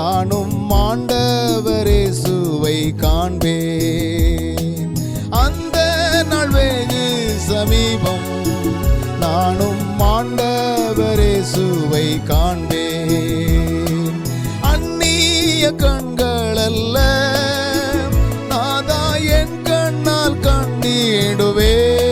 நானும் ஆண்டவரே சுவை காண்பேன். அந்த நாள் வெகு சமீபம் நானும் ஆண்டவரே சுவை காண்பேன். அந்நிய கண்கள் அல்ல நாதா என் கண்ணால் கண்ணீடுவேன்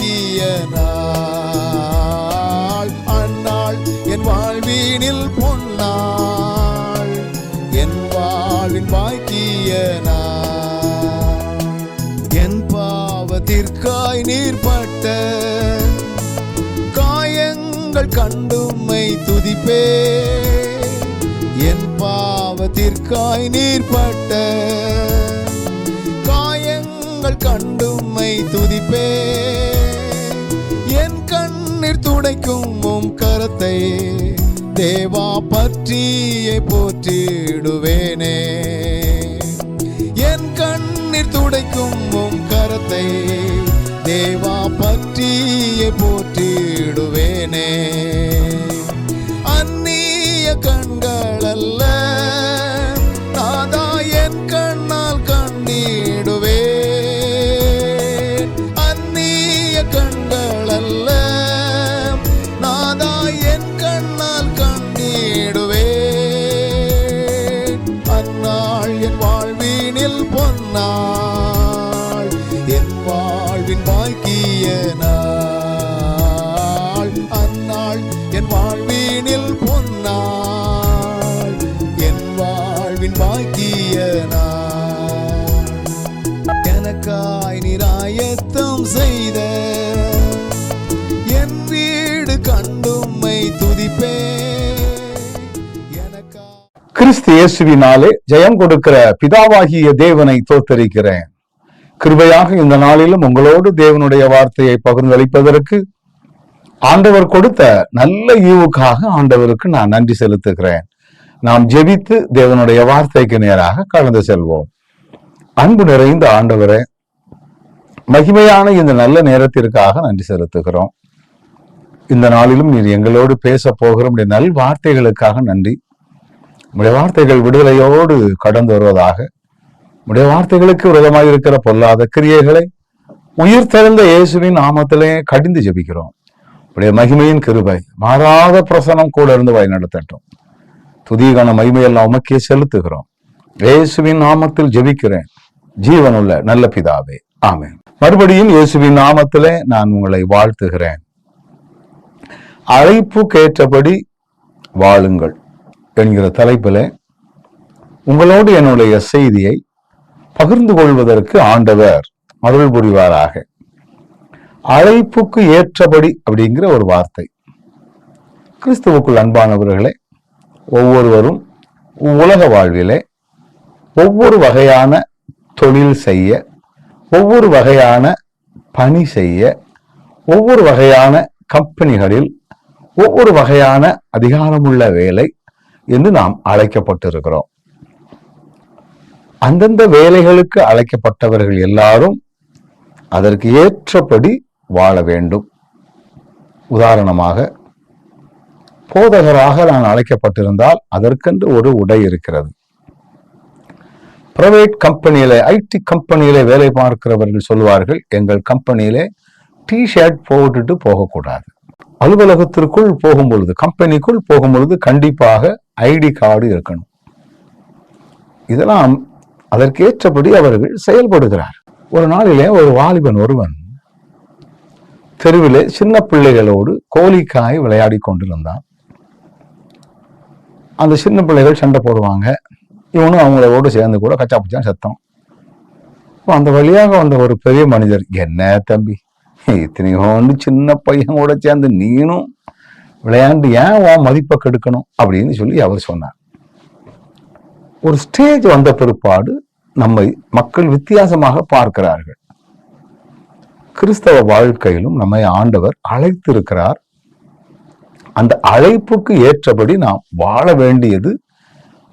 வாழ்வின் நாள். அந்நாள் என் வாழ்வீனில் பொன்னாள். என் வாழ்வின் பாக்கிய நாள். என் பாவத்திற்காய் நீர்பட்ட காயங்கள் கண்டுமை துதிப்பே. என் பாவத்திற்காய் நீர்பட்ட காயங்கள் கண்டுமை துதிப்பே. என் கண்ணீர் துடைக்கும் உம் கரத்தை தேவா பற்றியை போற்றிடுவேனே. என் கண்ணீர் துடைக்கும் உம் கரத்தை தேவா பற்றியை போற்றிடுவேனே. அந்நிய கண்கள் அல்ல. வாழ்வினில் பொன்னாள் கிறிஸ்து இயேசுவினாலே ஜெயம் கொடுக்கிற பிதாவாகிய தேவனை தோத்தரிக்கிறேன் கிருபையாக இந்த நாளிலும் உங்களோடு தேவனுடைய வார்த்தையை பகிர்ந்தளிப்பதற்கு ஆண்டவர் கொடுத்த நல்ல ஈவுக்காக ஆண்டவருக்கு நான் நன்றி செலுத்துகிறேன். நாம் ஜெபித்து தேவனுடைய வார்த்தைக்கு நேராக கடந்து செல்வோம். அன்பு நிறைந்த ஆண்டவரே மகிமையான இந்த நல்ல நேரத்திற்காக நன்றி செலுத்துகிறோம். இந்த நாளிலும் நீர் எங்களோடு பேச போகிற நல் வார்த்தைகளுக்காக நன்றி. உடைய வார்த்தைகள் விடுதலையோடு கடந்து வருவதாக உடைய வார்த்தைகளுக்கு விரோதமாக இருக்கிற பொல்லாத கிரியைகளை உயிர் திறந்த இயேசுவின் நாமத்திலே கடிந்து ஜெபிக்கிறோம். உடைய மகிமையின் கிருபை மாறாத பிரசனம் கூட இருந்து வழி நடத்தட்டும். துதிகான மகிமையெல்லாம் உமக்கே செலுத்துகிறோம். இயேசுவின் நாமத்தில் ஜெபிக்கிறேன். ஜீவனுள்ள நல்ல பிதாவே. ஆமே மறுபடியும் இயேசுவின் நாமத்திலே நான் உங்களை வாழ்த்துகிறேன். அழைப்புக்கேற்றபடி வாழுங்கள். என்கிற தலைப்பில் உங்களோடு என்னுடைய செய்தியை பகிர்ந்து கொள்வதற்கு ஆண்டவர் அருள் புரிவாராக. அழைப்புக்கு ஏற்றபடி அப்படிங்கிற ஒரு வார்த்தை. கிறிஸ்துவுக்குள் அன்பானவர்களே ஒவ்வொருவரும் உலக வாழ்விலே ஒவ்வொரு வகையான தொழில் செய்ய ஒவ்வொரு வகையான பணி செய்ய ஒவ்வொரு வகையான கம்பெனிகளில் ஒவ்வொரு வகையான அதிகாரமுள்ள வேலை என்று நாம் அழைக்கப்பட்டிருக்கிறோம். அந்தந்த வேலைகளுக்கு அழைக்கப்பட்டவர்கள் எல்லாரும் அதற்கு ஏற்றபடி வாழ வேண்டும். உதாரணமாக போதகராக நான் அழைக்கப்பட்டிருந்தால் அதற்கென்று ஒரு உடை இருக்கிறது. பிரைவேட் கம்பெனியில ஐடி கம்பெனியில வேலை பார்க்கிறவர்கள் சொல்வார்கள் எங்கள் கம்பெனியிலே டி ஷர்ட் போட்டுட்டு போகக்கூடாது. அலுவலகத்திற்குள் போகும் பொழுது கம்பெனிக்குள் போகும் பொழுது கண்டிப்பாக ஐடி கார்டு இருக்கணும். இதெல்லாம் அதற்கேற்றபடி அவர்கள் செயல்படுகிறார். ஒரு நாளிலே ஒரு வாலிபன் ஒருவன் தெருவிலே சின்ன பிள்ளைகளோடு கோழிக்காய் விளையாடி கொண்டிருந்தான். அந்த சின்ன பிள்ளைகள் சண்டை போடுவாங்க. இவனும் அவங்களோடு சேர்ந்து கூட கச்சா பச்சான் சத்தம் அந்த வழியாக வந்த ஒரு பெரிய மனிதர் என்ன தம்பி இத்தனையோண்டு சின்ன பையன் கூட சேர்ந்து நீனும் விளையாண்டு ஏன் உன் மதிப்பை கெடுக்கணும் அப்படின்னு சொல்லி அவர் சொன்னார். ஒரு ஸ்டேஜ் வந்த பிற்பாடு நம்மை மக்கள் வித்தியாசமாக பார்க்கிறார்கள். கிறிஸ்தவ வாழ்க்கையிலும் நம்மை ஆண்டவர் அழைத்திருக்கிறார். அந்த அழைப்புக்கு ஏற்றபடி நாம் வாழ வேண்டியது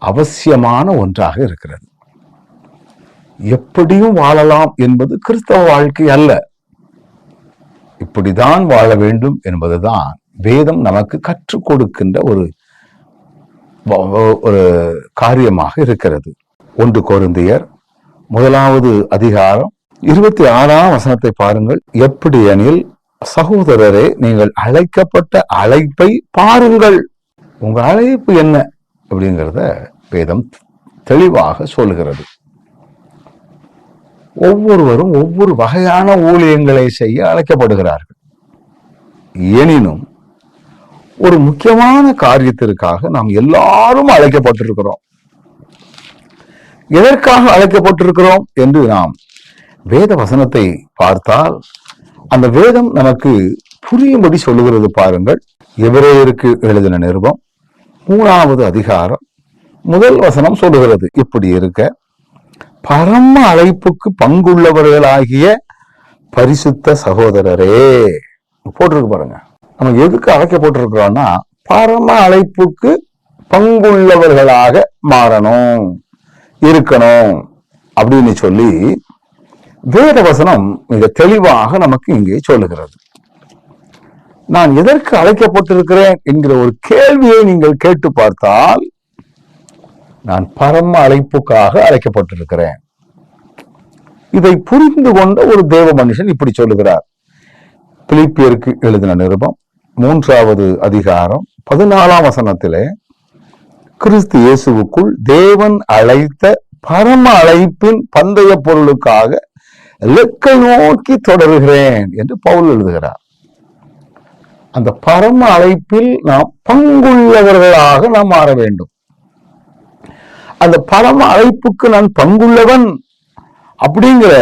அவசியமான ஒன்றாக இருக்கிறது. எப்படியும் வாழலாம் என்பது கிறிஸ்தவ வாழ்க்கை அல்ல. இப்படிதான் வாழ வேண்டும் என்பதுதான் வேதம் நமக்கு கற்றுக் கொடுக்கின்ற ஒரு ஒரு காரியமாக இருக்கிறது. ஒன்று கோருந்தியர் முதலாவது அதிகாரம் இருபத்தி ஆறாம் வசனத்தை பாருங்கள். எப்படி எனில் சகோதரரே நீங்கள் அழைக்கப்பட்ட அழைப்பை பாருங்கள். உங்க அழைப்பு என்ன? அப்படிங்கிறத வேதம் தெளிவாக சொல்கிறது ஒவ்வொருவரும் ஒவ்வொரு வகையான ஊழியங்களை செய்ய அழைக்கப்படுகிறார்கள். எனினும் ஒரு முக்கியமான காரியத்திற்காக நாம் எல்லாரும் அழைக்கப்பட்டிருக்கிறோம். எதற்காக அழைக்கப்பட்டிருக்கிறோம் என்று நாம் வேத வசனத்தை பார்த்தால் அந்த வேதம் நமக்கு புரியும்படி சொல்லுகிறது பாருங்கள். எவரேயருக்கு எழுதின நிருபம் மூணாவது அதிகாரம் முதல் வசனம் சொல்லுகிறது இப்படி இருக்க பரம அழைப்புக்கு பங்குள்ளவர்களாகிய பரிசுத்த சகோதரரே. போட்டிருக்கு பாருங்க. நம்ம எதுக்கு அழைக்க போட்டிருக்கிறோம்னா பரம அழைப்புக்கு பங்குள்ளவர்களாக மாறணும் இருக்கணும் அப்படின்னு சொல்லி வேத வசனம் மிக தெளிவாக நமக்கு இங்கே சொல்லுகிறது. நான் எதற்கு அழைக்கப்பட்டிருக்கிறேன் என்கிற ஒரு கேள்வியை நீங்கள் கேட்டு பார்த்தால் நான் பரம அழைப்புக்காக அழைக்கப்பட்டிருக்கிறேன். இதை புரிந்து கொண்ட ஒரு தேவ மனுஷன் இப்படி சொல்லுகிறார். பிலிப்பியருக்கு எழுதின நிருபம் மூன்றாவது அதிகாரம் பதினாலாம் வசனத்திலே கிறிஸ்து இயேசுவுக்குள் தேவன் அழைத்த பரம அழைப்பின் பந்தய பொருளுக்காக லெக்க நோக்கி தொடருகிறேன் என்று பவுல் எழுதுகிறார். அந்த பரம அழைப்பில் நாம் பங்குள்ளவர்களாக நாம் மாற வேண்டும். அந்த பரம அழைப்புக்கு நான் பங்குள்ளவன். அப்படிங்கிற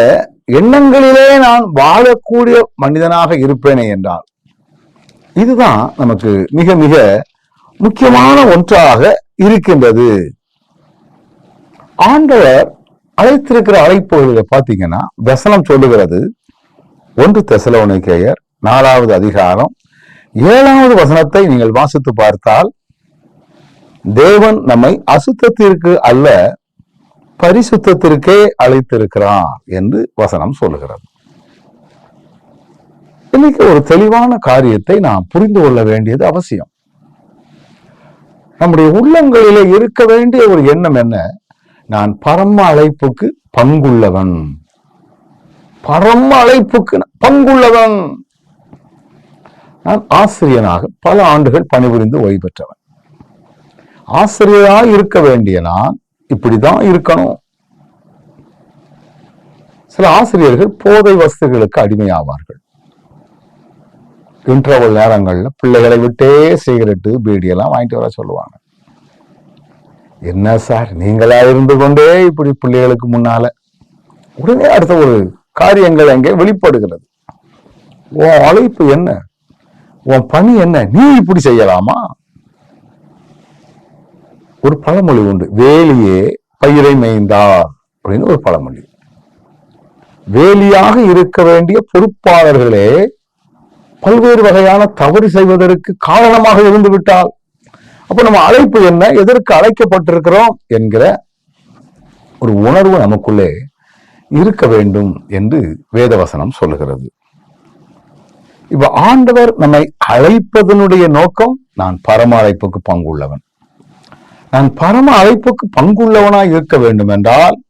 எண்ணங்களிலே நான் வாழக்கூடிய மனிதனாக இருப்பேனே என்றால் இதுதான் நமக்கு மிக மிக முக்கியமான ஒன்றாக இருக்கின்றது. ஆண்டவர் அழைத்திருக்கிற அழைப்புகளில் பார்த்தீங்கன்னா வசனம் சொல்லுகிறது. ஒன்று தெசலோனிக்கேயர் நாலாவது அதிகாரம் ஏழாவது வசனத்தை நீங்கள் வாசித்து பார்த்தால் தேவன் நம்மை அசுத்தத்திற்கு அல்ல பரிசுத்தத்திற்கே அழைத்திருக்கிறார் என்று வசனம் சொல்லுகிறது. இன்னைக்கு ஒரு தெளிவான காரியத்தை நாம் புரிந்து கொள்ள வேண்டியது அவசியம். நம்முடைய உள்ளங்களிலே இருக்க வேண்டிய ஒரு எண்ணம் என்ன? நான் பரம அழைப்புக்கு பங்குள்ளவன். பரம அழைப்புக்கு பங்குள்ளவன். நான் ஆசிரியனாக பல ஆண்டுகள் பணிபுரிந்து ஓய்வு பெற்றவன். ஆசிரியராக இருக்க வேண்டிய நான் இப்படிதான் இருக்கணும். சில ஆசிரியர்கள் போதை வசதிகளுக்கு அடிமையாவார்கள். இன்டர்வல் நேரங்கள்ல பிள்ளைகளை விட்டே சிகரெட்டு பீடி எல்லாம் வாங்கிட்டு வர சொல்லுவாங்க. என்ன சார் நீங்களா இருந்து கொண்டே இப்படி பிள்ளைகளுக்கு முன்னால? உடனே அடுத்த ஒரு காரியங்கள் அங்கே வெளிப்படுகிறது. உன் அழைப்பு என்ன? உன் பணி என்ன? நீ இப்படி செய்யலாமா? ஒரு பழமொழி உண்டு. வேலியே பயிரை மேய்ந்தார் அப்படின்னு ஒரு பழமொழி. வேலியாக இருக்க வேண்டிய பொறுப்பாளர்களே பல்வேறு வகையான தவறு செய்வதற்கு காரணமாக இருந்து விட்டால் அப்ப நம்ம அழைப்பு என்ன எதற்கு அழைக்கப்பட்டிருக்கிறோம் என்கிற ஒரு உணர்வு நமக்குள்ளே இருக்க வேண்டும் என்று வேதவசனம் சொல்லுகிறது. இப்ப ஆண்டவர் நம்மை அழைப்பதனுடைய நோக்கம் நான் பரம அழைப்புக்கு பங்குள்ளவன். நான் பரம அழைப்புக்கு பங்குள்ளவனாய் இருக்க வேண்டும் என்றால்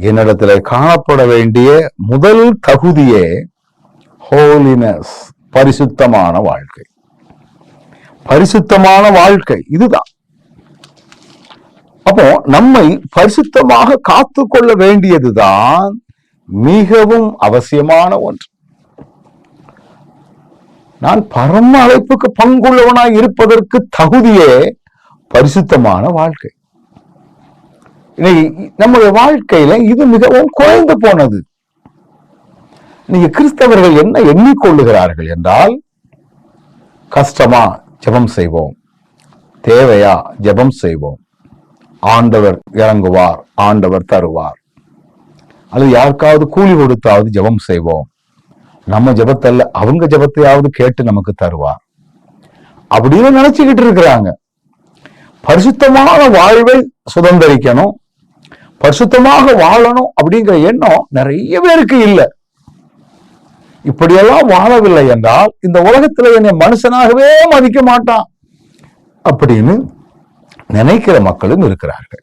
என்னிடத்துல காணப்பட வேண்டிய முதல் தகுதியே ஹோலினஸ் பரிசுத்தமான வாழ்க்கை. பரிசுத்தமான வாழ்க்கை இதுதான். அப்போ நம்மை பரிசுத்தமாக காத்து கொள்ள வேண்டியதுதான் மிகவும் அவசியமான ஒன்று. நான் பரம அழைப்புக்கு பங்குள்ளவனாய் இருப்பதற்கு தகுதியே பரிசுத்தமான வாழ்க்கை. இன்னைக்கு நம்முடைய வாழ்க்கையில இது மிகவும் குறைந்து போனது. நீங்க கிறிஸ்தவர்கள் என்ன எண்ணிக்கொள்ளுகிறார்கள் என்றால் கஷ்டமா ஜெபம் செய்வோம். தேவையா ஜெபம் செய்வோம். ஆண்டவர் இறங்குவார் ஆண்டவர் தருவார். அல்லது யாருக்காவது கூலி கொடுத்தாவது ஜெபம் செய்வோம். நம்ம ஜெபத்தல்ல அவங்க ஜெபத்தையாவது கேட்டு நமக்கு தருவார். அப்படின்னு நினைச்சுக்கிட்டு இருக்கிறாங்க. பரிசுத்தமான வாழ்வை சுதந்திரிக்கணும். பரிசுத்தமாக வாழணும் அப்படிங்கிற எண்ணம் நிறைய பேருக்கு இல்லை. இப்படியெல்லாம் வாழவில்லை என்றால் இந்த உலகத்துல என்னை மனுஷனாகவே மதிக்க மாட்டான் அப்படின்னு நினைக்கிற மக்களும் இருக்கிறார்கள்.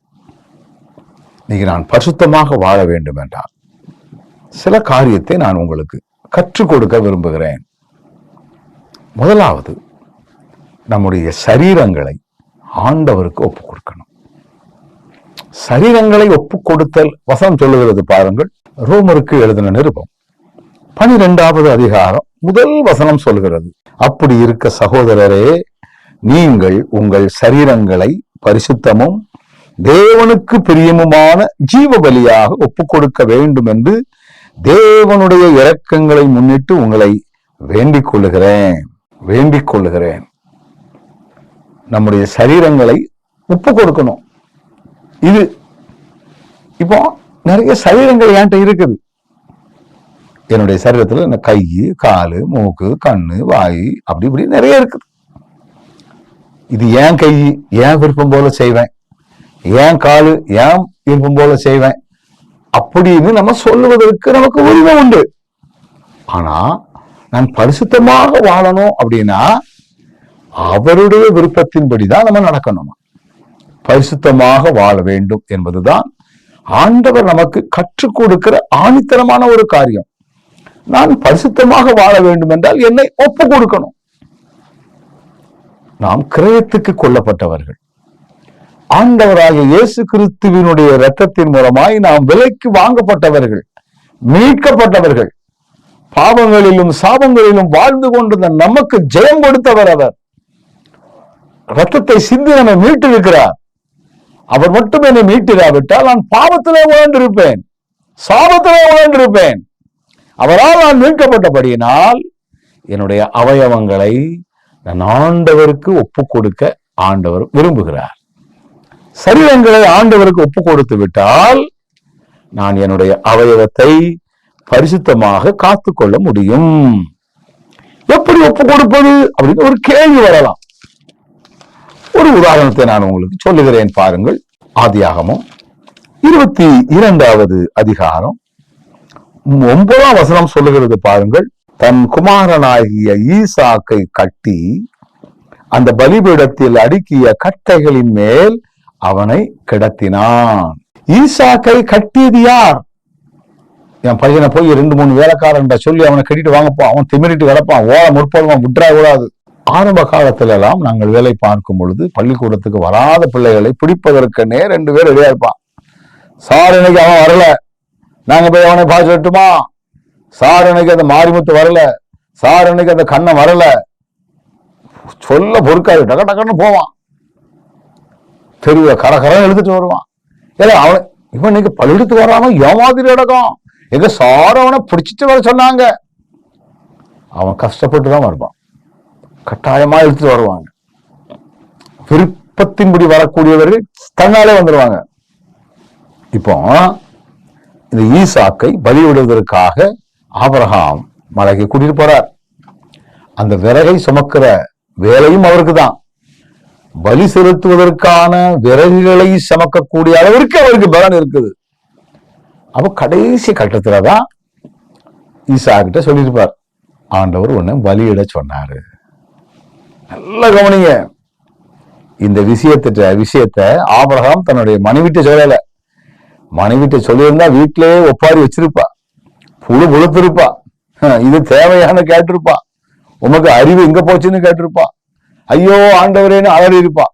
இன்னைக்கு நான் பரிசுத்தமாக வாழ வேண்டும் என்றால் சில காரியத்தை நான் உங்களுக்கு கற்றுக் கொடுக்க விரும்புகிறேன். முதலாவது நம்முடைய சரீரங்களை ஆண்டவருக்கு ஒப்பு கொடுக்கணும். சரீரங்களை ஒப்பு கொடுத்தல் வசனம் சொல்லுகிறது பாருங்கள். ரோமருக்கு எழுதின நிருபம். பனிரெண்டாவது அதிகாரம் முதல் வசனம் சொல்கிறது. அப்படி இருக்க சகோதரரே நீங்கள் உங்கள் சரீரங்களை பரிசுத்தமும் தேவனுக்கு பிரியமுமான ஜீவ பலியாக ஒப்பு கொடுக்க வேண்டும் என்று தேவனுடைய இரக்கங்களை முன்னிட்டு உங்களை வேண்டிக் கொள்ளுகிறேன். வேண்டிக் கொள்ளுகிறேன். நம்முடைய சரீரங்களை ஒப்பு கொடுக்கணும். இது இப்போ நிறைய சரீரங்கள் என்கிட்ட இருக்குது. என்னுடைய சரீரத்துல இந்த கை காலு மூக்கு கண்ணு வாய் அப்படி இப்படி நிறைய இருக்குது. இது ஏன் கை ஏன் விருப்பம் போல செய்வேன். ஏன் காலு ஏன் விருப்பம் போல செய்வேன். அப்படின்னு நம்ம சொல்லுவதற்கு நமக்கு உரிமை உண்டு. ஆனா நான் பரிசுத்தமாக வாழணும் அப்படின்னா அவருடைய விருப்பத்தின்படிதான் நம்ம நடக்கணும்? பரிசுத்தமாக வாழ வேண்டும் என்பதுதான் ஆண்டவர் நமக்கு கற்றுக் கொடுக்கிற ஆணித்தரமான ஒரு காரியம். நான் பரிசுத்தமாக வாழ வேண்டும் என்றால் என்னை ஒப்பு கொடுக்கணும். நாம் கிரயத்துக்கு கொல்லப்பட்டவர்கள். ஆண்டவராக இயேசு கிறிஸ்துவினுடைய இரத்தத்தின் மூலமாய் நாம் விலைக்கு வாங்கப்பட்டவர்கள் மீட்கப்பட்டவர்கள். பாவங்களிலும் சாபங்களிலும் வாழ்ந்து கொண்டிருந்த நமக்கு ஜெயம் கொடுத்தவர் அவர். ரத்தத்தை சிந்தி நம்மை மீட்டிருக்கிறார். அவர் மட்டும் என்னை மீட்டிராவிட்டால் நான் பாவத்திலே உழந்திருப்பேன் சாபத்திலே உழந்திருப்பேன் அவரால் நான் மீட்கப்பட்டபடியினால் என்னுடைய அவயவங்களை நான் ஆண்டவருக்கு ஒப்பு கொடுக்க ஆண்டவர் விரும்புகிறார். சரீரங்களை ஆண்டவருக்கு ஒப்பு கொடுத்து விட்டால் நான் என்னுடைய அவயவத்தை பரிசுத்தமாக காத்துக்கொள்ள முடியும். எப்படி ஒப்பு கொடுப்பது அப்படின்னு ஒரு கேள்வி வரலாம். ஒரு உதாரணத்தை நான் உங்களுக்கு சொல்லுகிறேன் பாருங்கள். ஆதியாகமும் இருபத்தி இரண்டாவது அதிகாரம் ஒன்பதாம் வசனம் சொல்லுகிறது பாருங்கள். தன் குமாரனாகிய ஈசாக்கை கட்டி அந்த பலிபீடத்தில் அடுக்கிய கட்டைகளின் மேல் அவனை கிடத்தினான். ஈசாக்கை கட்டியது யார்? என் பையனை போய் ரெண்டு மூணு வேலைக்காரன் சொல்லி அவனை கட்டிட்டு வாங்கப்பா அவன் திமிரிட்டு கிடப்பான் ஓட முற்படுவான் விட்டுற கூடாது ஆரம்ப காலத்துல எல்லாம் நாங்கள் வேலை பார்க்கும் பொழுது பள்ளிக்கூடத்துக்கு வராத பிள்ளைகளை பிடிப்பதற்குன்னே ரெண்டு பேர் ரெடியா இருப்பான். சார் இன்னைக்கு அவன் வரல. நாங்க போய் அவனை பார்த்து வரட்டுமா? சார் இன்னைக்கு அந்த மாரிமுத்து வரல. சார் இன்னைக்கு அந்த கண்ணை வரல. சொல்ல பொறுக்காது. டக டக்குன்னு போவான். தெரிய கரகரம் எழுதிட்டு வருவான். ஏன்னா அவன் இவன் இன்னைக்கு பள்ளிடத்துக்கு வராம ஏமாதிரி நடக்கும் எங்க சார் அவனை பிடிச்சிட்டு வர சொன்னாங்க. அவன் கஷ்டப்பட்டு தான் வருவான். கட்டாயமா எடுத்துட்டு வருவாங்க. விருப்பத்தின்படி வரக்கூடியவர்கள் தன்னாலே வந்துடுவாங்க இப்போ இந்த ஈசாக்கை பலியிடுவதற்காக ஆபரகாம் மலைக்கு கூட்டிட்டு போறார். அந்த விறகை சுமக்கிற வேலையும் அவருக்கு தான் பலி செலுத்துவதற்கான விறகுகளை சுமக்கக்கூடிய அளவிற்கு அவருக்கு பலன் இருக்குது. அப்ப கடைசி கட்டத்துல தான் ஈசா கிட்ட சொல்லியிருப்பார். ஆண்டவர் ஒன்னு பலியிட சொன்னாரு. நல்ல கவனிங்க. இந்த விஷயத்திட்ட விஷயத்த ஆபரகாம் தன்னுடைய மனைவிட்ட சொல்லல. மனைவிட்ட சொல்லியிருந்தா வீட்டிலேயே ஒப்பாரி வச்சிருப்பா. புழு புழுத்திருப்பா. இது தேவையான கேட்டிருப்பா. உமக்கு அறிவு எங்க போச்சுன்னு கேட்டிருப்பா. ஐயோ ஆண்டவரேன்னு அலறி இருப்பா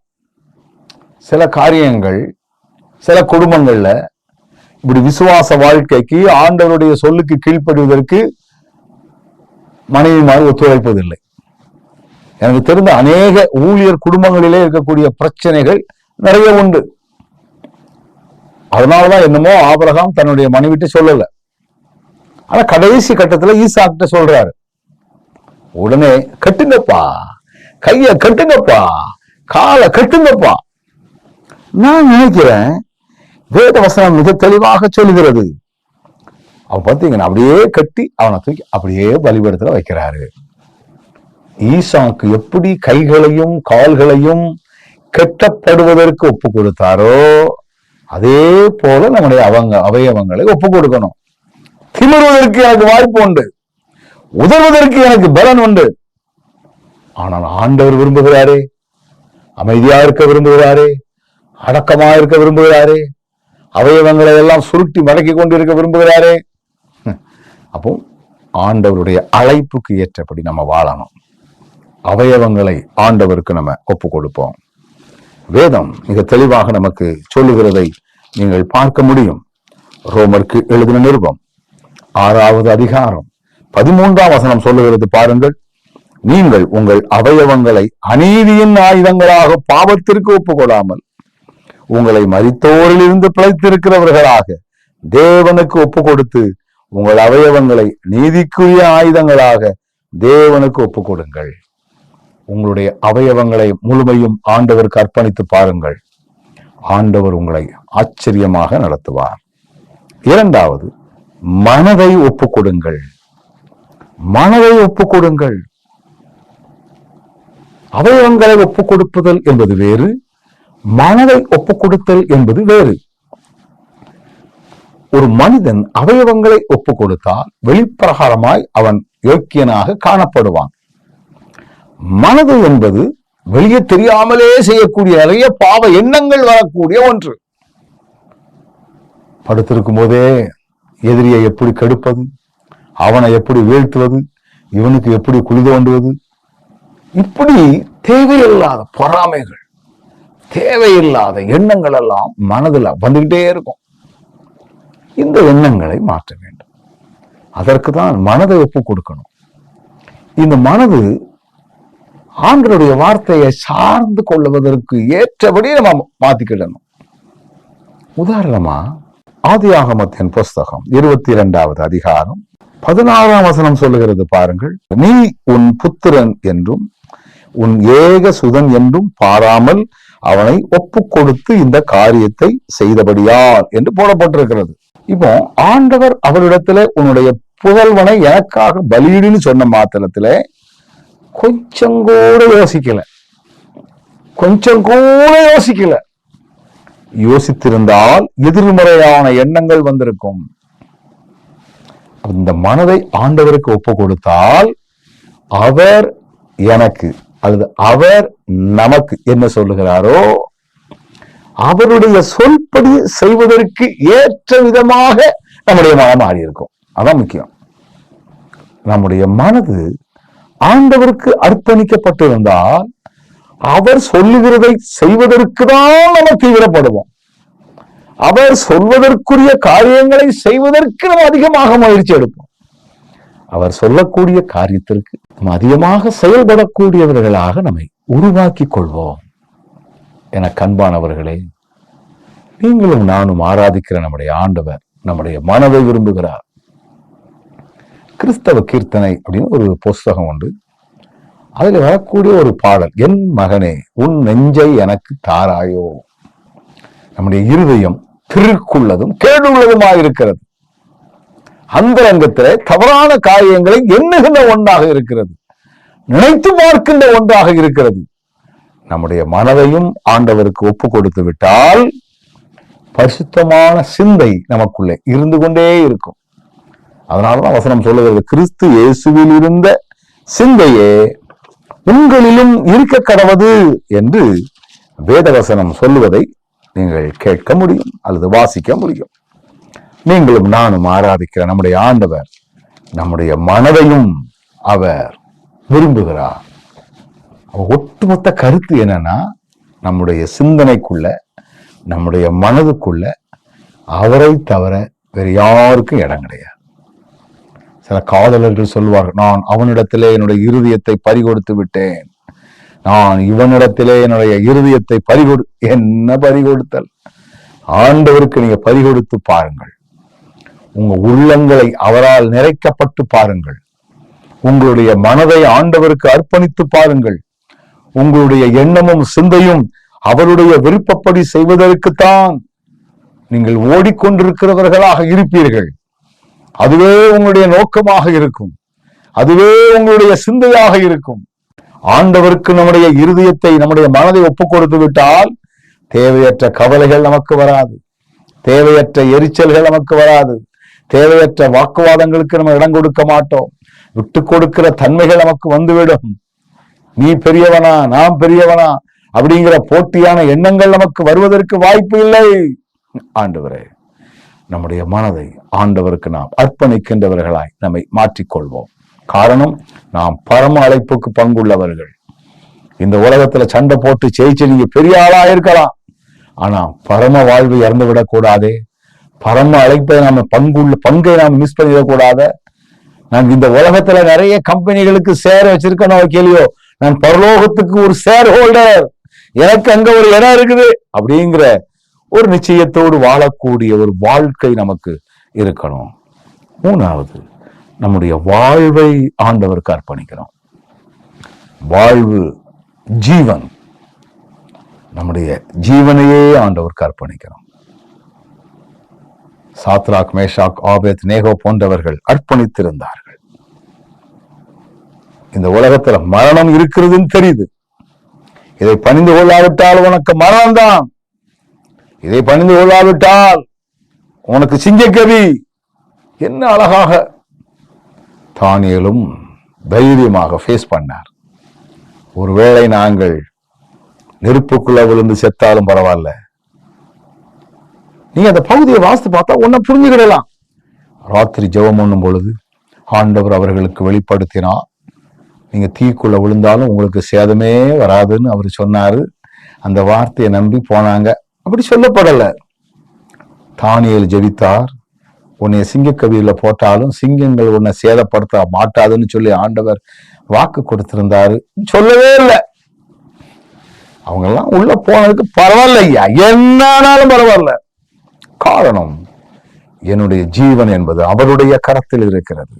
சில காரியங்கள் சில குடும்பங்கள்ல இப்படி விசுவாச வாழ்க்கைக்கு ஆண்டவருடைய சொல்லுக்கு கீழ்ப்படுவதற்கு மனைவிமார் ஒத்துழைப்பதில்லை. எனக்கு தெரிந்த அநேக ஊழியர் குடும்பங்களிலே இருக்கக்கூடிய பிரச்சனைகள் நிறைய உண்டு. அதனாலதான் என்னமோ ஆபிரகாம் தன்னுடைய மனைவிட்டு சொல்லல. ஆனா கடைசி கட்டத்துல ஈசாக்கிட்ட சொல்றாரு. உடனே கட்டுங்கப்பா கைய கட்டுங்கப்பா காலை கட்டுங்கப்பா. நான் நினைக்கிறேன் வேத வசனம் மிக தெளிவாக சொல்லுகிறது. அவன் பார்த்தீங்கன்னா அப்படியே கட்டி அவனை தூக்கி அப்படியே பலிபடத்துல வைக்கிறாரு. ஈசாக்கு எப்படி கைகளையும் கால்களையும் கெட்டப்படுவதற்கு ஒப்பு கொடுத்தாரோ அதே போல நம்முடைய அவங்க அவயவங்களை ஒப்பு கொடுக்கணும். திமிர்வதற்கு எனக்கு வாய்ப்பு உண்டு. உதவுவதற்கு எனக்கு பலன் உண்டு. ஆனால் ஆண்டவர் விரும்புகிறாரே அமைதியா இருக்க விரும்புகிறாரே அடக்கமா இருக்க விரும்புகிறாரே அவயவங்களை எல்லாம் சுருட்டி மடக்கி கொண்டு இருக்க விரும்புகிறாரே அப்போ ஆண்டவருடைய அழைப்புக்கு ஏற்றபடி நம்ம வாழணும். அவயவங்களை ஆண்டவருக்கு நம்ம ஒப்பு கொடுப்போம் வேதம் மிக தெளிவாக நமக்கு சொல்லுகிறதை நீங்கள் பார்க்க முடியும். ரோமருக்கு எழுதின நிருபம் ஆறாவது அதிகாரம் பதிமூன்றாம் வசனம் சொல்லுகிறது பாருங்கள். நீங்கள் உங்கள் அவயவங்களை அநீதியின் ஆயுதங்களாக பாவத்திற்கு ஒப்புக்கொடாமல் உங்களை மறித்தோரிலிருந்து பிழைத்திருக்கிறவர்களாக தேவனுக்கு ஒப்பு கொடுத்து உங்கள் அவயவங்களை நீதிக்குரிய ஆயுதங்களாக தேவனுக்கு ஒப்பு கொடுங்கள் உங்களுடைய அவயவங்களை முழுமையும் ஆண்டவருக்கு அர்ப்பணித்து பாருங்கள். ஆண்டவர் உங்களை ஆச்சரியமாக நடத்துவார். இரண்டாவது மனதை ஒப்பு கொடுங்கள் மனதை ஒப்பு கொடுங்கள் அவயவங்களை ஒப்பு கொடுப்பதல் என்பது வேறு மனதை ஒப்பு கொடுத்தல் என்பது வேறு. ஒரு மனிதன் அவயவங்களை ஒப்பு கொடுத்தால் வெளிப்பிரகாரமாய் அவன் யோக்கியனாக காணப்படுவான். மனது என்பது வெளியே தெரியாமலே செய்யக்கூடிய நிறைய பாவ எண்ணங்கள் வரக்கூடிய ஒன்று. படுத்திருக்கும் போதே எதிரியை எப்படி கெடுப்பது? அவனை எப்படி வீழ்த்துவது? இவனுக்கு எப்படி குழி தோண்டுவது? இப்படி தேவையில்லாத பொறாமைகள் தேவையில்லாத எண்ணங்கள் எல்லாம் மனதில் வந்துகிட்டே இருக்கும். இந்த எண்ணங்களை மாற்ற வேண்டும். அதற்கு தான் மனதை ஒப்பு கொடுக்கணும். இந்த மனது ஆண்டருடைய வார்த்தையை சார்ந்து கொள்வதற்கு ஏற்றபடி நம்ம மாத்திக்கிடணும். உதாரணமா ஆதியாகமத்தின் புஸ்தகம் இருபத்தி இரண்டாவது அதிகாரம் பதினாறாம் வசனம் சொல்லுகிறது பாருங்கள். நீ உன் புத்திரன் என்றும் உன் ஏக சுதன் என்றும் பாராமல் அவனை ஒப்பு கொடுத்து இந்த காரியத்தை செய்தபடியால் என்று போடப்பட்டிருக்கிறது. இப்போ ஆண்டவர் அவரிடத்துல உன்னுடைய புதல்வனை எனக்காக பலியிடுன்னு சொன்ன மாத்திரத்துல கொஞ்சம் கூட யோசிக்கல. கொஞ்சம் கூட யோசிக்கல. யோசித்திருந்தால் எதிர்மறையான எண்ணங்கள் வந்திருக்கும். இந்த மனதை ஆண்டவருக்கு ஒப்பு கொடுத்தால் அவர் எனக்கு அல்லது அவர் நமக்கு என்ன சொல்லுகிறாரோ அவருடைய சொல்படி செய்வதற்கு ஏற்ற விதமாக நம்முடைய மனம் மாறி இருக்கும் அதான் முக்கியம். நம்முடைய மனது ஆண்டவருக்கு அர்ப்பணிக்கப்பட்டிருந்தால் அவர் சொல்லுகிறதை செய்வதற்கு தான் நம்ம தீவிரப்படுவோம். அவர் சொல்வதற்குரிய காரியங்களை செய்வதற்கு நம்ம அதிகமாக முயற்சி எடுப்போம். அவர் சொல்லக்கூடிய காரியத்திற்கு நம்ம அதிகமாக செயல்படக்கூடியவர்களாக நம்மை உருவாக்கிக் கொள்வோம். என கண்பானவர்களே நீங்களும் நானும் ஆராதிக்கிற நம்முடைய ஆண்டவர் நம்முடைய மனதை விரும்புகிறார். கிறிஸ்தவ கீர்த்தனை அப்படின்னு ஒரு புஸ்தகம் உண்டு. அதில் வரக்கூடிய ஒரு பாடல் என் மகனே உன் நெஞ்சை எனக்கு தாராயோ. நம்முடைய இருதயம் திருக்குள்ளதும் கேடுள்ளதுமாக இருக்கிறது. அந்த அந்தரங்கத்திலே தவறான காரியங்களை எண்ணுகின்ற ஒன்றாக இருக்கிறது. நினைத்து பார்க்கின்ற ஒன்றாக இருக்கிறது. நம்முடைய மனதையும் ஆண்டவருக்கு ஒப்பு கொடுத்து விட்டால் பரிசுத்தமான சிந்தை நமக்குள்ளே இருந்து கொண்டே இருக்கும். அதனாலதான் வசனம் சொல்லுகிறது கிறிஸ்து இயேசுவில் இருந்த சிந்தையே உங்களிலும் இருக்க கடவது என்று வேதவசனம் சொல்லுவதை நீங்கள் கேட்க முடியும் அல்லது வாசிக்க முடியும். நீங்களும் நானும் ஆராதிக்கிற நம்முடைய ஆண்டவர் நம்முடைய மனதையும் அவர் விரும்புகிறார். ஒட்டுமொத்த கருத்து என்னன்னா நம்முடைய சிந்தனைக்குள்ள நம்முடைய மனதுக்குள்ள அவரை தவிர வேறு யாருக்கும் இடம் கிடையாது. சில காதலர்கள் சொல்வார்கள் நான் அவனிடத்திலே என்னுடைய இருதயத்தை பறிகொடுத்து விட்டேன். நான் இவனிடத்திலே என்னுடைய இருதயத்தை பறிகொடு என்ன பறிகொடுத்தல்? ஆண்டவருக்கு நீங்க பறிகொடுத்து பாருங்கள். உங்க உள்ளங்களை அவரால் நிறைக்கப்பட்டு பாருங்கள். உங்களுடைய மனதை ஆண்டவருக்கு அர்ப்பணித்து பாருங்கள். உங்களுடைய எண்ணமும் சிந்தையும் அவருடைய விருப்பப்படி செய்வதற்குத்தான் நீங்கள் ஓடிக்கொண்டிருக்கிறவர்களாக இருப்பீர்கள். அதுவே உங்களுடைய நோக்கமாக இருக்கும். அதுவே உங்களுடைய சிந்தையாக இருக்கும். ஆண்டவருக்கு நம்முடைய இருதயத்தை நம்முடைய மனதை ஒப்புக் கொடுத்து விட்டால் தேவையற்ற கவலைகள் நமக்கு வராது. தேவையற்ற எரிச்சல்கள் நமக்கு வராது. தேவையற்ற வாக்குவாதங்களுக்கு நம்ம இடம் கொடுக்க மாட்டோம். விட்டு கொடுக்கிற தன்மைகள் நமக்கு வந்துவிடும். நீ பெரியவனா நான் பெரியவனா அப்படிங்கிற போட்டியான எண்ணங்கள் நமக்கு வருவதற்கு வாய்ப்பு இல்லை. ஆண்டவரே. நம்முடைய மனதை ஆண்டவருக்கு நாம் அர்ப்பணிக்கின்றவர்களாய் நம்மை மாற்றிக்கொள்வோம். காரணம் நாம் பரம அழைப்புக்கு பங்குள்ளவர்கள். இந்த உலகத்துல சண்டை போட்டு ஜெயிச்சு நீங்க பெரிய ஆளா இருக்கலாம். ஆனா பரம வாழ்வு இறந்து விடக்கூடாதே. பரம அழைப்பை நாம பங்குள்ள பங்கை நாம் மிஸ் பண்ணிடக்கூடாத. நான் இந்த உலகத்துல நிறைய கம்பெனிகளுக்கு சேர் வச்சிருக்கணும் கேள்வியோ? நான் பரலோகத்துக்கு ஒரு ஷேர் ஹோல்டர் எனக்கு அங்க ஒரு இடம் இருக்குது. அப்படிங்கிற ஒரு நிச்சயத்தோடு வாழக்கூடிய ஒரு வாழ்க்கை நமக்கு இருக்கணும். மூணாவது நம்முடைய வாழ்வை ஆண்டவருக்கு அர்ப்பணிக்கிறோம். வாழ்வு ஜீவன். நம்முடைய ஜீவனையே ஆண்டவருக்கு அர்ப்பணிக்கிறோம். சாத்ராக் மேஷாக் ஆபேத் நேகோ போன்றவர்கள் அர்ப்பணித்திருந்தார்கள். இந்த உலகத்துல மரணம் இருக்கிறதுன்னு தெரியுது. இதை பணிந்து கொள்ளாவிட்டால் உனக்கு மரணம்தான். இதை பணிந்து கொள்ளாவிட்டால் உனக்கு சிங்கக்கவி என்ன அழகாக தானியலும் தைரியமாக ஃபேஸ் பண்ணார். ஒருவேளை நாங்கள் நெருப்புக்குள்ள விழுந்து செத்தாலும் பரவாயில்ல. நீ அந்த பகுதியை வாசித்து பார்த்தா ஒன்ன புரிஞ்சுக்கிடலாம். ராத்திரி ஜெபம் பண்ணும் பொழுது ஆண்டவர் அவர்களுக்கு வெளிப்படுத்தினார். நீங்க தீக்குள்ள விழுந்தாலும் உங்களுக்கு சேதமே வராதுன்னு அவர் சொன்னாரு. அந்த வார்த்தையை நம்பி போனாங்க. அப்படி சொல்லப்படல. தானியல் ஜெபித்தார். உன்னை சிங்கக்கவியில போட்டாலும் சிங்கங்கள் உன்னை சேதப்படுத்த மாட்டாதுன்னு சொல்லி ஆண்டவர் வாக்கு கொடுத்திருந்தாரு. சொல்லவே இல்லை. அவங்க எல்லாம் உள்ள போனதுக்கு பரவாயில்ல ஐயா என்ன ஆனாலும் பரவாயில்ல. காரணம் என்னுடைய ஜீவன் என்பது அவருடைய கரத்தில் இருக்கிறது.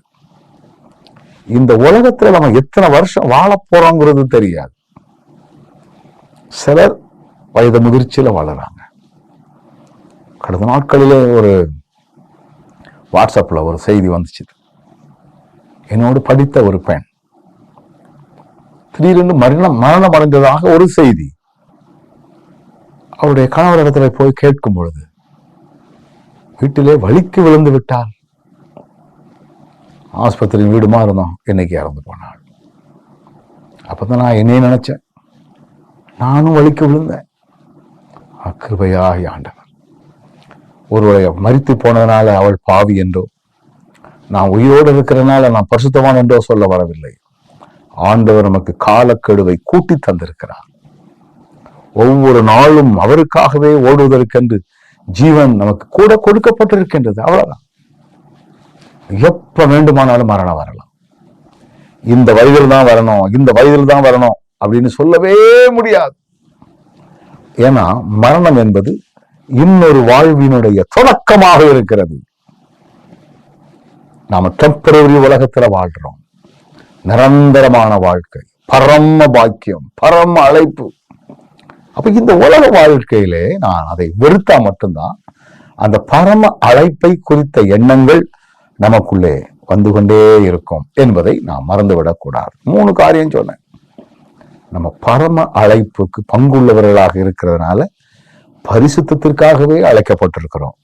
இந்த உலகத்துல நம்ம எத்தனை வருஷம் வாழ போறோங்கிறது தெரியாது. சிலர் வயது முதிர்ச்சியில வாழறாங்க கடந்த நாட்களிலே ஒரு வாட்ஸ்அப்பில் ஒரு செய்தி வந்துச்சு என்னோடு படித்த ஒரு பெண் திடீரென்று மரணம் மரணம் அடைந்ததாக ஒரு செய்தி. அவருடைய கணவர் இடத்துல போய் கேட்கும் பொழுது வீட்டிலே வலிக்கு விழுந்து விட்டால் ஆஸ்பத்திரி வீடுமா இருந்தோம் இன்னைக்கு இறந்து போனாள். அப்பதான் நான் என்னைய நினைச்சேன். நானும் வலிக்கு விழுந்தேன். அக்கிருபையாய் ஆண்டவர். ஒருவரை மறித்து போனதுனால அவள் பாவி என்றோ நான் உயிரோடு இருக்கிறதுனால நான் பரிசுத்தவான் என்றோ சொல்ல வரவில்லை. ஆண்டவர் நமக்கு காலக்கெடுவை கூட்டி தந்திருக்கிறார். ஒவ்வொரு நாளும் அவருக்காகவே ஓடுவதற்கென்று ஜீவன் நமக்கு கூட கொடுக்கப்பட்டிருக்கின்றது. அவ்வளவுதான். எப்ப வேண்டுமானாலும் மரணம் வரலாம். இந்த வயதில் தான் வரணும் இந்த வயதில் தான் வரணும் அப்படின்னு சொல்லவே முடியாது. ஏன்னா மரணம் என்பது இன்னொரு வாழ்வினுடைய தொடக்கமாக இருக்கிறது. நாம டெம்பரரி உலகத்துல வாழ்றோம். நிரந்தரமான வாழ்க்கை பரம பாக்கியம் பரம அழைப்பு. அப்ப இந்த உலக வாழ்க்கையிலே நான் அதை வெறுத்தா மட்டும்தான் அந்த பரம அழைப்பை குறித்த எண்ணங்கள் நமக்குள்ளே வந்து கொண்டே இருக்கும் என்பதை நாம் மறந்துவிடக் கூடாது மூணு காரியம் சொன்னேன். நம்ம பரம அழைப்புக்கு பங்குள்ளவர்களாக இருக்கிறதுனால பரிசுத்தத்திற்காகவே அழைக்கப்பட்டிருக்கிறோம்.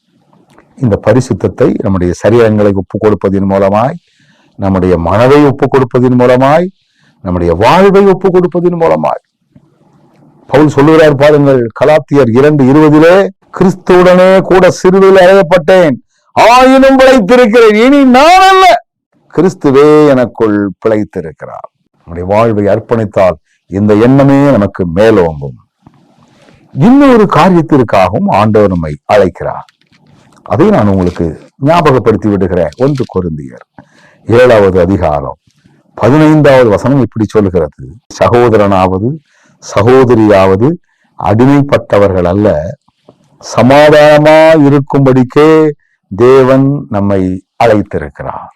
இந்த பரிசுத்தத்தை நம்முடைய சரீரங்களை ஒப்பு கொடுப்பதன் மூலமாய் நம்முடைய மனதை ஒப்பு கொடுப்பதன் மூலமாய் நம்முடைய வாழ்வை ஒப்பு கொடுப்பதன் மூலமாய். பவுல் சொல்லுகிறார் பாருங்கள் கலாத்தியர் இரண்டு இருபதிலே கிறிஸ்துவுடனே கூட சிறுவில் அழையப்பட்டேன் ஆயினும் பிழைத்திருக்கிறேன் இனி நான் அல்ல கிறிஸ்துவே எனக்குள் பிழைத்திருக்கிறார். நம்முடைய வாழ்வை அர்ப்பணித்தால் இந்த எண்ணமே நமக்கு மேலோங்கும். இன்னொரு காரியத்திற்காகவும் ஆண்டவர் நம்மை அழைக்கிறார். அதை நான் உங்களுக்கு ஞாபகப்படுத்தி விடுகிறேன். ஒன்று கொருந்தியர் ஏழாவது அதிகாரம் பதினைந்தாவது வசனம் இப்படி சொல்கிறது சகோதரனாவது சகோதரியாவது அடிமைப்பட்டவர்கள் அல்ல. சமாதானமா இருக்கும்படிக்கே தேவன் நம்மை அழைத்திருக்கிறார்.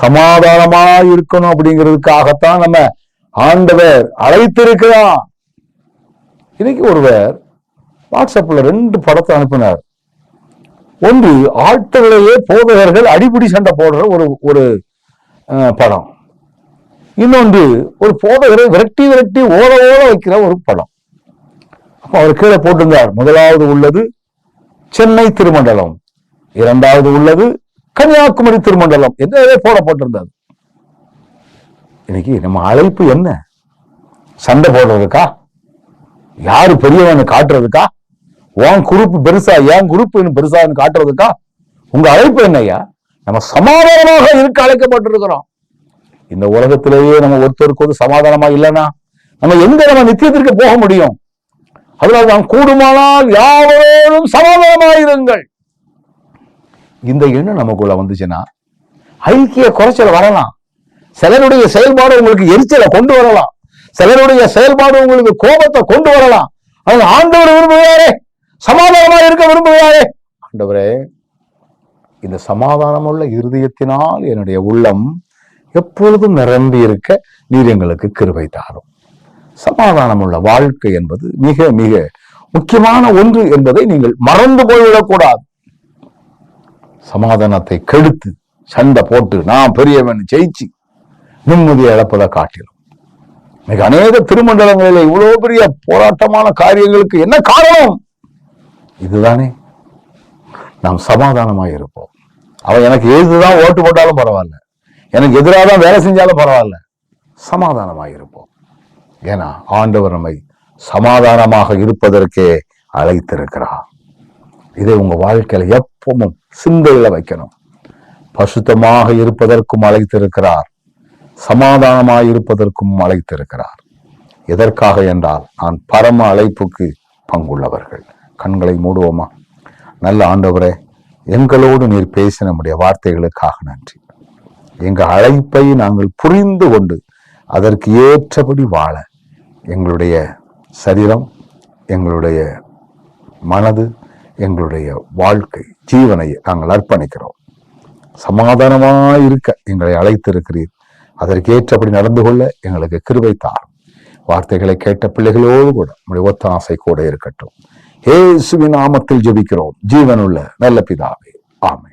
சமாதானமா இருக்கணும் அப்படிங்கிறதுக்காகத்தான் நம்ம ஆண்டவர் அழைத்திருக்கிறார். இன்னைக்கு ஒருவர் வாட்ஸ்அப்ல ரெண்டு படத்தை அனுப்பினார். ஒன்று ஆட்களிலேயே போதகர்கள் அடிபிடி சண்டை போடுற ஒரு ஒரு படம். இன்னொன்று ஒரு போதகரை விரட்டி விரட்டி ஓட ஓட வைக்கிற ஒரு படம். அப்போ அவர் கீழே போட்டிருந்தார். முதலாவது உள்ளது சென்னை திருமண்டலம். இரண்டாவது உள்ளது கன்னியாகுமரி திருமண்டலம். என்று போடப்பட்டிருந்தது? இன்னைக்கு நம்ம அழைப்பு என்ன? சண்டை போடுறதுக்கா? யாரு பெரியவனு காட்டுறதுக்கா? உன் குரூப் பெருசா என் குரூப் பெருசான்னு காட்டுறதுக்கா? உங்க அழைப்பு என்னய்யா நம்ம சமாதானமாக இருக்க அழைக்கப்பட்டிருக்கிறோம். இந்த உலகத்திலேயே நம்ம ஒருத்தருக்கு ஒரு சமாதானமா இல்லைன்னா நம்ம எங்க நம்ம நித்தியத்திற்கு போக முடியும்? அதனால நாம் கூடுமானால் யாவரோடும் சமாதானமாயிருங்கள். இந்த எண்ணம் நமக்குள்ள வந்துச்சுன்னா ஐக்கிய குறைச்சல் வரலாம். சிலருடைய செயல்பாடு உங்களுக்கு எரிச்சலை கொண்டு வரலாம். சிலருடைய செயல்பாடு உங்களுக்கு கோபத்தை கொண்டு வரலாம். அது ஆண்டவர் விரும்புகிறாரே சமாதானமா இருக்க விரும்புகிறாரே ஆண்டவரே இந்த சமாதானமுள்ள இருதயத்தினால் என்னுடைய உள்ளம் எப்பொழுதும் நிரம்பி இருக்க நீர் எங்களுக்கு கிருபை தாரும். சமாதானமுள்ள வாழ்க்கை என்பது மிக மிக முக்கியமான ஒன்று என்பதை நீங்கள் மறந்து போய்விடக்கூடாது. சமாதானத்தை கெடுத்து சண்டை போட்டு நான் பெரியவன் ஜெயிச்சு நிம்மதியை இழப்பதை காட்டிலும் மிக அநேக திருமண்டலங்களில் இவ்வளவு பெரிய போராட்டமான காரியங்களுக்கு என்ன காரணம்? இதுதானே. நாம் சமாதானமாக இருப்போம். அவன் எனக்கு எதுதான் ஓட்டு போட்டாலும் பரவாயில்ல. எனக்கு எதிராக தான் வேலை செஞ்சாலும் பரவாயில்ல. சமாதானமாக இருப்போம். ஏன்னா ஆண்டவர் நம்மை சமாதானமாக இருப்பதற்கே அழைத்திருக்கிறார். இதை உங்க வாழ்க்கையில எப்பவும் சிந்தையில வைக்கணும். பசுத்தமாக இருப்பதற்கும் அழைத்திருக்கிறார். சமாதானமாயிருப்பதற்கும் அழைத்திருக்கிறார். எதற்காக என்றால் நான் பரம அழைப்புக்கு பங்குள்ளவர்கள். கண்களை மூடுவோமா? நல்ல ஆண்டவரே எங்களோடு நீர் பேசின நம்முடைய வார்த்தைகளுக்காக நன்றி. எங்கள் அழைப்பை நாங்கள் புரிந்து கொண்டு அதற்கு ஏற்றபடி வாழ எங்களுடைய சரீரம் எங்களுடைய மனது எங்களுடைய வாழ்க்கை ஜீவனை நாங்கள் அர்ப்பணிக்கிறோம். சமாதானமாக இருக்க எங்களை அழைத்திருக்கிறீர். அதற்கேற்றபடி நடந்து கொள்ள எங்களுக்கு கிருபை தாரும். வார்த்தைகளை கேட்ட பிள்ளைகளோடு கூட நம்முடைய ஒத்தாசை கூட இருக்கட்டும். ஏசுவின் நாமத்தில் ஜெபிக்கிறோம். ஜீவனுள்ள நல்ல பிதாவே. ஆமை